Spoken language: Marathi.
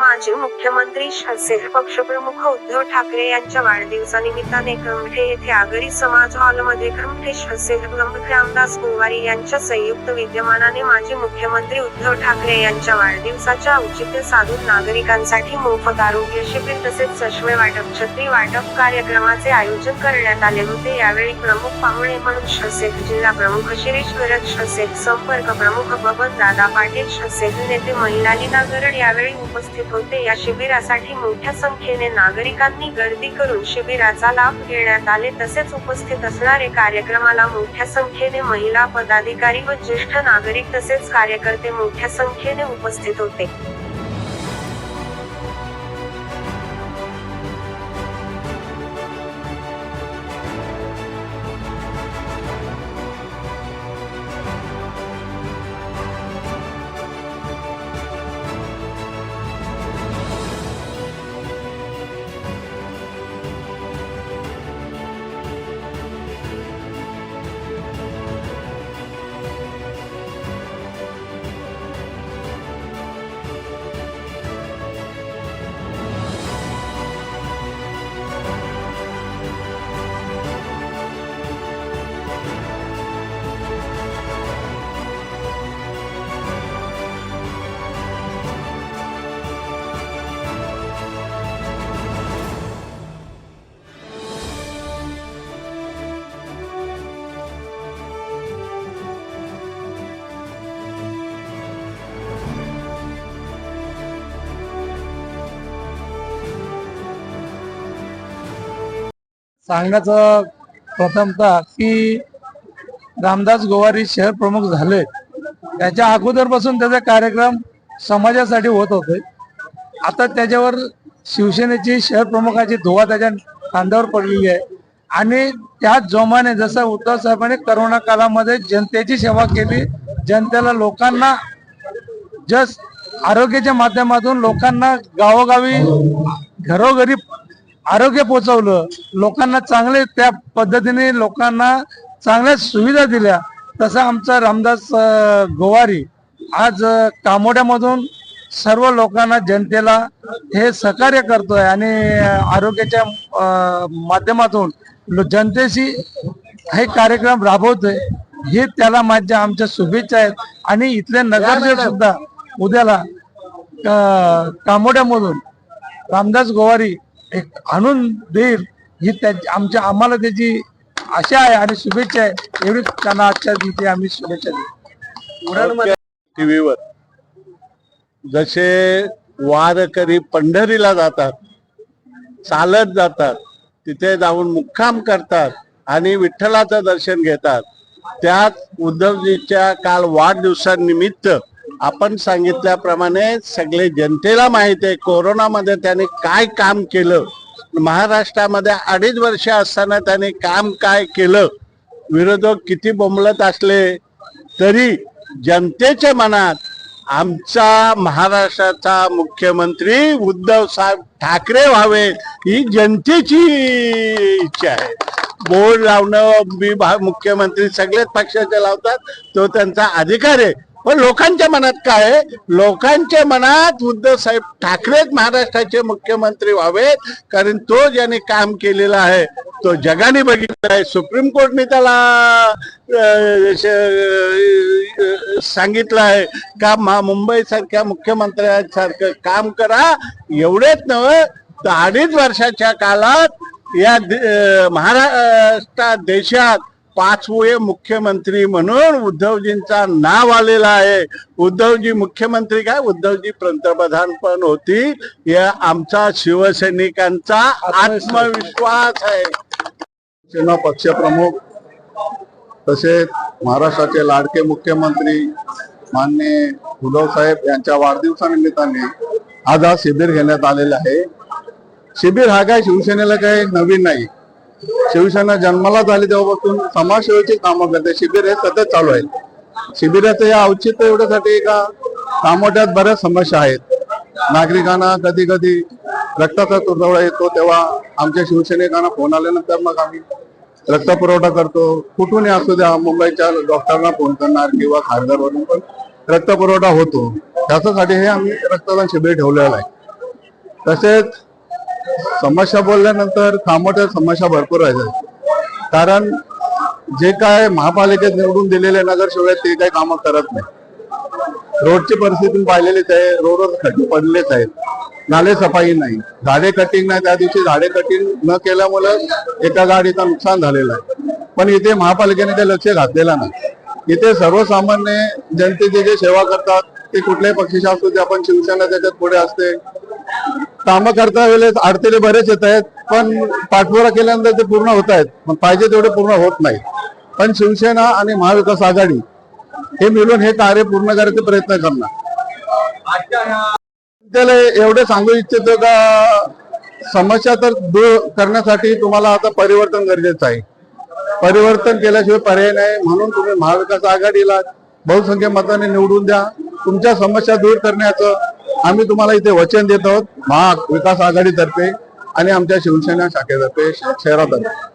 माजी मुख्यमंत्री शासेर पक्षप्रमुख उद्धव ठाकरे यांच्या वाढदिवसानिमित्ताने कमठे येथे आगरी समाज हॉलमध्ये कमठे शासेर प्रमुख रामदास गोवारी यांच्या संयुक्त विद्यमानाने माजी मुख्यमंत्री उद्धव ठाकरे यांच्या वाढदिवसाच्या औचित्य साधून नागरिकांसाठी मोफत आरोग्य शिबिर तसेच चष्मे वाटप छत्री वाटप कार्यक्रमाचे आयोजन करण्यात आले होते. यावेळी प्रमुख पाहुणे म्हणून शसेक जिल्हा प्रमुख शिरीष गरज शसेक संपर्क प्रमुख बबन दादा पाटील शसेक नेते महिलाली नागरड यावेळी उपस्थित होते. या शिबिरासाठी मोठ्या संख्येने नागरिकांनी गर्दी करून शिबिराचा लाभ घेण्यात आले. तसेच उपस्थित असणारे कार्यक्रमाला मोठ्या संख्येने महिला पदाधिकारी व ज्येष्ठ नागरिक तसेच कार्यकर्ते मोठ्या संख्येने उपस्थित होते. सांगण्याचं प्रथमतः की रामदास गोवारी शहर प्रमुख झाले. त्याच्या अगोदरपासून त्याचा कार्यक्रम समाजासाठी होत होते. आता त्याच्यावर शिवसेनेची शहर प्रमुखाची धुवा त्याच्या खांद्यावर पडलेली आहे. आणि त्याच जोमाने जसं उद्धव साहेबांनी करोना काळामध्ये जनतेची सेवा केली जनतेला लोकांना जस आरोग्याच्या माध्यमातून लोकांना गावोगावी घरोघरी आरोग्य पोचवलं लोकांना चांगले त्या पद्धतीने लोकांना चांगल्या सुविधा दिल्या. तसं आमचा रामदास गोवारी आज कामोड्यामधून सर्व लोकांना जनतेला हे सहकार्य करतोय आणि आरोग्याच्या माध्यमातून जनतेशी हे कार्यक्रम राबवतोय. हे त्याला माझ्या आमच्या शुभेच्छा आहेत. आणि इथले नगरचे सुद्धा उद्याला कामोड्यामधून रामदास गोवारी एक आणून देईल ही त्या आमच्या आम्हाला त्याची आशा आहे आणि शुभेच्छा आहे. एवढीच त्यांना आजच्या दिवशी आम्ही शुभेच्छा देऊ. टीव्हीवर. जसे वारकरी पंढरीला जातात चालत जातात तिथे जाऊन मुक्काम करतात आणि विठ्ठलाचं दर्शन घेतात. त्यात उद्धवजीच्या काल वाढदिवसानिमित्त आपण सांगितल्याप्रमाणे सगळे जनतेला माहिती आहे कोरोनामध्ये त्याने काय काम केलं? महाराष्ट्रामध्ये अडीच वर्ष असताना त्याने काम काय केलं? विरोधक किती बोंबलत असले तरी जनतेच्या मनात आमचा महाराष्ट्राचा मुख्यमंत्री उद्धव साहेब ठाकरे व्हावे ही जनतेची इच्छा आहे. बोर्ड लावणं मी मुख्यमंत्री सगळेच पक्षाचे लावतात तो त्यांचा अधिकार आहे. पण लोकांच्या मनात काय लोकांच्या मनात उद्धव साहेब ठाकरेच महाराष्ट्राचे मुख्यमंत्री व्हावेत कारण तो ज्याने काम केलेला आहे तो जगाने बघितला आहे. सुप्रीम कोर्टने त्याला सांगितलं आहे का मुंबई सारख्या मुख्यमंत्र्यांसारखं काम करा. एवढेच नव्हे तर अडीच वर्षाच्या काळात या दे- महाराष्ट्रात देशात पाचवे मुख्यमंत्री म्हणून उद्धवजींचा नाव आलेला आहे. उद्धवजी मुख्यमंत्री काय? उद्धवजी पंतप्रधान पण होती. या आमचा शिवसैनिकांचा आत्मविश्वास आहे. सेना पक्षप्रमुख तसेच महाराष्ट्राचे लाडके मुख्यमंत्री माननीय उद्धव साहेब यांच्या वाढदिवसानिमित्ताने आज हा शिबिर घेण्यात आलेला आहे. शिबिर हा काय शिवसेनेला काही नवीन नाही. शिवसेना जन्माला झाली तेव्हापासून समाजसेवेची कामं करते. शिबिर हे सतत चालू आहे. शिबिराचं हे औचित्य एवढ्यासाठी का कामोट्यात बऱ्याच समस्या आहेत. नागरिकांना कधी कधी रक्ताचा तुटवडा येतो तेव्हा आमच्या शिवसैनिकांना फोन आल्यानंतर मग आम्ही रक्त पुरवठा करतो. कुठूनही असू द्या मुंबईच्या डॉक्टरांना फोन करणार किंवा खासदारवरून पण रक्त पुरवठा होतो. त्याच्यासाठी हे आम्ही रक्तदान शिबिर ठेवलेलं आहे. तसेच समस्या बोलल्यानंतर खामोट्या समस्या भरपूर राहिल्या. कारण जे काय महापालिकेत निवडून दिलेले नगरसेवक आहेत ते काही कामं करत नाही. रोडची परिस्थिती पाहिलेलीच आहे रोडवर खड्डे पडलेच आहेत नाले सफाई नाही. झाडे कटिंग नाही त्या दिवशी झाडे कटिंग न केल्यामुळे एका गाडीचं नुकसान झालेलं आहे. पण इथे महापालिकेने ते लक्ष घातलेलं नाही. इथे सर्वसामान्य जनतेची जे सेवा करतात ते कुठल्याही पक्षाचे असू ते आपण शिवसेना त्याच्यात पुढे असते कामं करता वेळेस अडथळे बरेच येत आहेत पण पाठपुरा केल्यानंतर ते पूर्ण होत आहेत. पण पाहिजे तेवढे पूर्ण होत नाही. पण शिवसेना आणि महाविकास आघाडी हे मिळून हे कार्य पूर्ण करायचे प्रयत्न करणार. त्याला एवढे सांगू इच्छितो का समस्या तर दूर करण्यासाठी तुम्हाला आता परिवर्तन गरजेचं आहे. परिवर्तन केल्याशिवाय पर्याय नाही. म्हणून तुम्ही महाविकास आघाडीला बहुसंख्य मताने निवडून द्या. तुमच्या समस्या दूर करण्याचं आम्ही तुम्हाला इथे वचन देत आहोत महाविकास आघाडीतर्फे आणि आमच्या शिवसेना शाखेतर्फे शहरातर्फे.